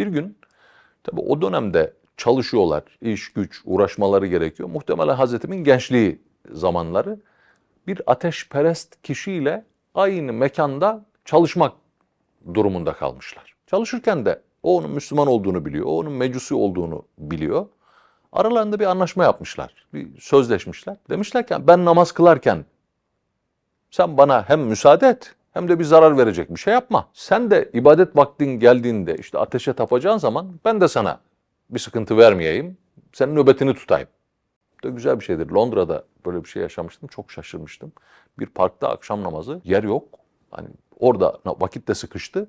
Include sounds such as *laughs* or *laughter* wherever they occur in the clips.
Bir gün tabi o dönemde çalışıyorlar, iş güç uğraşmaları gerekiyor. Muhtemelen Hazretimin gençliği zamanları bir ateşperest kişiyle aynı mekanda çalışmak durumunda kalmışlar. Çalışırken de o onun Müslüman olduğunu biliyor, o onun mecusi olduğunu biliyor. Aralarında bir anlaşma yapmışlar, bir sözleşmişler. Demişler ki ben namaz kılarken sen bana hem müsaade et hem de bir zarar verecek bir şey yapma. Sen de ibadet vaktin geldiğinde işte ateşe tapacağın zaman ben de sana bir sıkıntı vermeyeyim. Senin nöbetini tutayım. Bu da güzel bir şeydir. Londra'da böyle bir şey yaşamıştım. Çok şaşırmıştım. Bir parkta akşam namazı yer yok. Hani orada vakit de sıkıştı.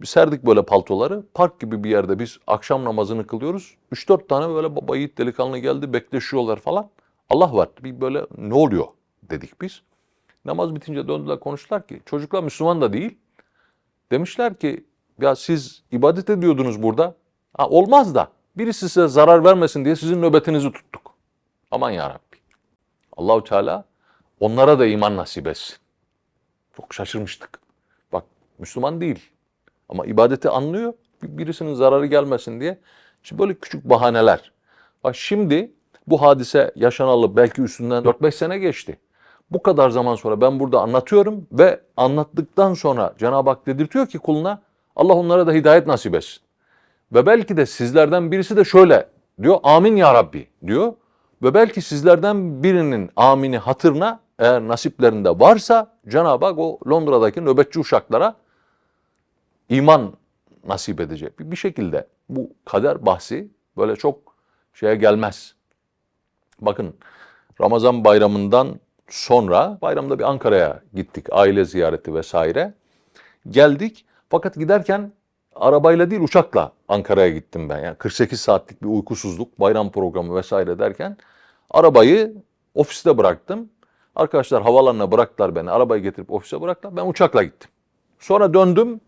Bir serdik böyle paltoları. Park gibi bir yerde biz akşam namazını kılıyoruz. 3-4 tane böyle baba yiğit delikanlı geldi bekleşiyorlar falan. Allah var. Bir böyle ne oluyor dedik biz. Namaz bitince döndüler konuştular ki çocuklar Müslüman da değil. Demişler ki ya siz ibadet ediyordunuz burada. Ha, olmaz da birisi size zarar vermesin diye sizin nöbetinizi tuttuk. Aman ya Rabbi. Allahu Teala onlara da iman nasip etsin. Çok şaşırmıştık. Bak Müslüman değil ama ibadeti anlıyor. bir- Birisinin zararı gelmesin diye. Şimdi böyle küçük bahaneler. Bak şimdi bu hadise yaşanalı belki üstünden 4-5 sene geçti. Bu kadar zaman sonra ben burada anlatıyorum ve anlattıktan sonra Cenab-ı Hak dedirtiyor ki kuluna Allah onlara da hidayet nasip etsin. Ve belki de sizlerden birisi de şöyle diyor amin ya Rabbi diyor. Ve belki sizlerden birinin amini hatırına eğer nasiplerinde varsa Cenab-ı Hak o Londra'daki nöbetçi uşaklara iman nasip edecek. Bir şekilde bu kader bahsi böyle çok şeye gelmez. Bakın Ramazan bayramından sonra bayramda bir Ankara'ya gittik aile ziyareti vesaire. Geldik fakat giderken arabayla değil uçakla Ankara'ya gittim ben. Yani 48 saatlik bir uykusuzluk, bayram programı vesaire derken arabayı ofiste bıraktım. Arkadaşlar havalanına bıraktılar beni. Arabayı getirip ofise bıraktılar. Ben uçakla gittim. Sonra döndüm.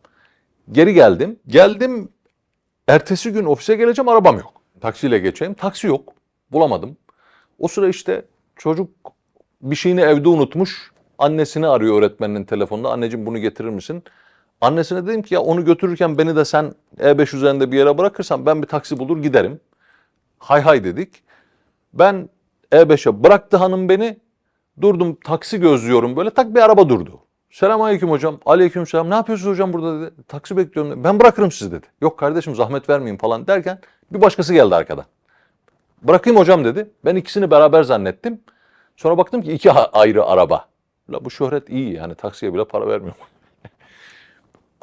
Geri geldim. Geldim. Ertesi gün ofise geleceğim arabam yok. Taksiyle geçeyim. Taksi yok. Bulamadım. O sıra işte çocuk bir şeyini evde unutmuş. Annesini arıyor öğretmeninin telefonunda. Anneciğim bunu getirir misin? Annesine dedim ki ya onu götürürken beni de sen E5 üzerinde bir yere bırakırsan ben bir taksi bulur giderim. Hay hay dedik. Ben E5'e bıraktı hanım beni. Durdum taksi gözlüyorum böyle tak bir araba durdu. Selamünaleyküm hocam. Aleyküm selam. Ne yapıyorsunuz hocam burada dedi. Taksi bekliyorum dedi. Ben bırakırım sizi dedi. Yok kardeşim zahmet vermeyeyim falan derken bir başkası geldi arkadan. Bırakayım hocam dedi. Ben ikisini beraber zannettim. Sonra baktım ki iki ayrı araba. La bu şöhret iyi yani taksiye bile para vermiyor.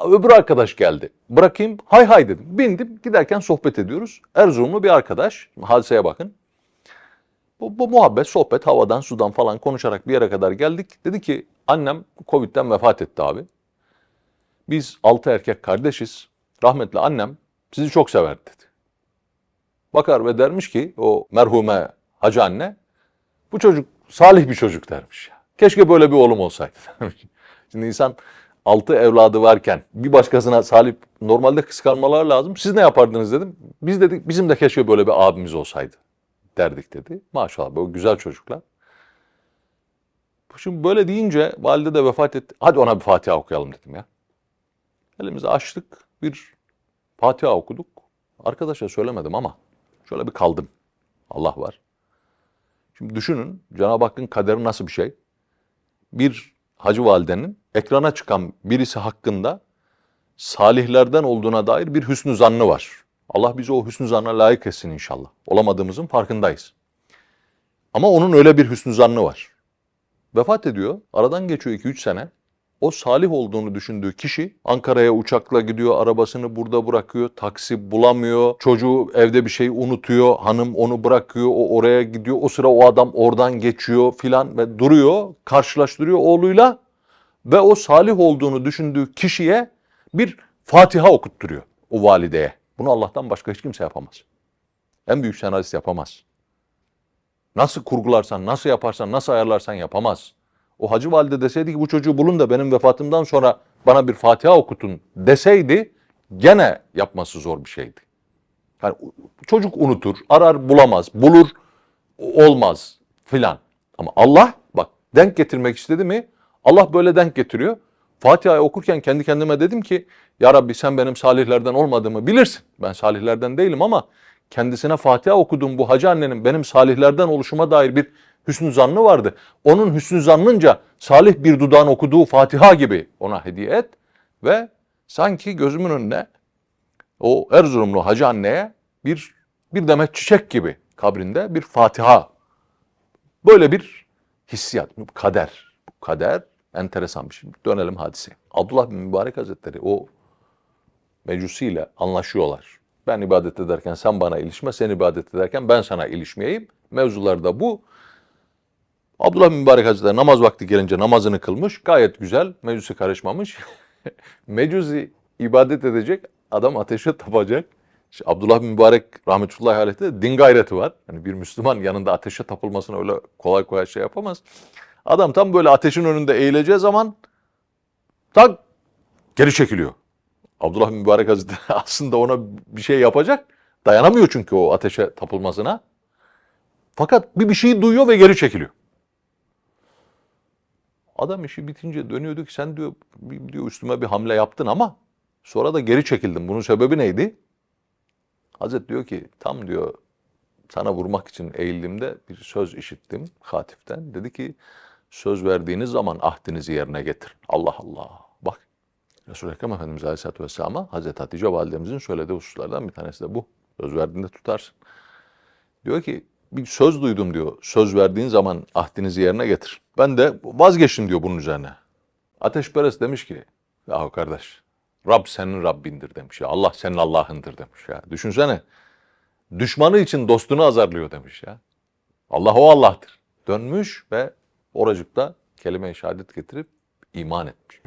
*laughs* Öbür arkadaş geldi. Bırakayım. Hay hay dedim. Bindim. Giderken sohbet ediyoruz. Erzurumlu bir arkadaş. Hadiseye bakın. Bu, bu muhabbet, sohbet havadan sudan falan konuşarak bir yere kadar geldik. Dedi ki annem Covid'den vefat etti abi. Biz altı erkek kardeşiz. Rahmetli annem sizi çok sever dedi. Bakar ve dermiş ki o merhume hacı anne bu çocuk salih bir çocuk dermiş. Keşke böyle bir oğlum olsaydı *laughs* dermiş. Şimdi insan altı evladı varken bir başkasına salih normalde kıskanmalar lazım. Siz ne yapardınız dedim. Biz dedik bizim de keşke böyle bir abimiz olsaydı derdik dedi. Maşallah böyle güzel çocuklar. Şimdi böyle deyince valide de vefat etti. Hadi ona bir Fatiha okuyalım dedim ya. Elimizi açtık. Bir Fatiha okuduk. Arkadaşa söylemedim ama şöyle bir kaldım. Allah var. Şimdi düşünün Cenab-ı Hakk'ın kaderi nasıl bir şey? Bir hacı validenin ekrana çıkan birisi hakkında salihlerden olduğuna dair bir hüsnü zannı var. Allah bizi o hüsnü zanna layık etsin inşallah. Olamadığımızın farkındayız. Ama onun öyle bir hüsnü zannı var. Vefat ediyor. Aradan geçiyor 2-3 sene. O salih olduğunu düşündüğü kişi Ankara'ya uçakla gidiyor, arabasını burada bırakıyor, taksi bulamıyor, çocuğu evde bir şey unutuyor, hanım onu bırakıyor, o oraya gidiyor, o sıra o adam oradan geçiyor filan ve duruyor, karşılaştırıyor oğluyla ve o salih olduğunu düşündüğü kişiye bir Fatiha okutturuyor o valideye. Bunu Allah'tan başka hiç kimse yapamaz. En büyük senarist yapamaz. Nasıl kurgularsan, nasıl yaparsan, nasıl ayarlarsan yapamaz. O hacı valide deseydi ki bu çocuğu bulun da benim vefatımdan sonra bana bir Fatiha okutun deseydi gene yapması zor bir şeydi. Yani çocuk unutur, arar bulamaz, bulur olmaz filan. Ama Allah bak denk getirmek istedi mi Allah böyle denk getiriyor. Fatiha'yı okurken kendi kendime dedim ki ya Rabbi sen benim salihlerden olmadığımı bilirsin. Ben salihlerden değilim ama kendisine Fatiha okuduğum bu hacı annenin benim salihlerden oluşuma dair bir hüsnü zannı vardı. Onun hüsnü zannınca salih bir dudağın okuduğu Fatiha gibi ona hediye et ve sanki gözümün önüne o Erzurumlu hacı anneye bir bir demet çiçek gibi kabrinde bir Fatiha. Böyle bir hissiyat, bu kader. Bu kader enteresan bir şey. Dönelim hadiseye. Abdullah bin Mübarek Hazretleri o mecusiyle anlaşıyorlar. Ben ibadet ederken sen bana ilişme, sen ibadet ederken ben sana ilişmeyeyim. Mevzular da bu. Abdullah Mübarek Hazretleri namaz vakti gelince namazını kılmış. Gayet güzel. Mecusi karışmamış. *laughs* Mecusi ibadet edecek. Adam ateşe tapacak. İşte Abdullah Mübarek rahmetullahi aleyh de din gayreti var. Hani bir Müslüman yanında ateşe tapılmasını öyle kolay kolay şey yapamaz. Adam tam böyle ateşin önünde eğileceği zaman tak geri çekiliyor. Abdullah Mübarek Hazretleri *laughs* aslında ona bir şey yapacak. Dayanamıyor çünkü o ateşe tapılmasına. Fakat bir bir şeyi duyuyor ve geri çekiliyor. Adam işi bitince dönüyordu ki sen diyor, diyor üstüme bir hamle yaptın ama sonra da geri çekildin. Bunun sebebi neydi? Hazret diyor ki tam diyor sana vurmak için eğildiğimde bir söz işittim hatiften. Dedi ki söz verdiğiniz zaman ahdinizi yerine getirin. Allah Allah. Bak Resul-i Ekrem Efendimiz Aleyhisselatü Vesselam'a Hazreti Hatice Validemizin söylediği hususlardan bir tanesi de bu. Söz verdiğinde tutarsın. Diyor ki bir söz duydum diyor. Söz verdiğin zaman ahdinizi yerine getir. Ben de vazgeçtim diyor bunun üzerine. Ateşperest demiş ki yahu kardeş Rab senin Rabbindir demiş ya. Allah senin Allah'ındır demiş ya. Düşünsene. Düşmanı için dostunu azarlıyor demiş ya. Allah o Allah'tır. Dönmüş ve oracıkta kelime-i şehadet getirip iman etmiş.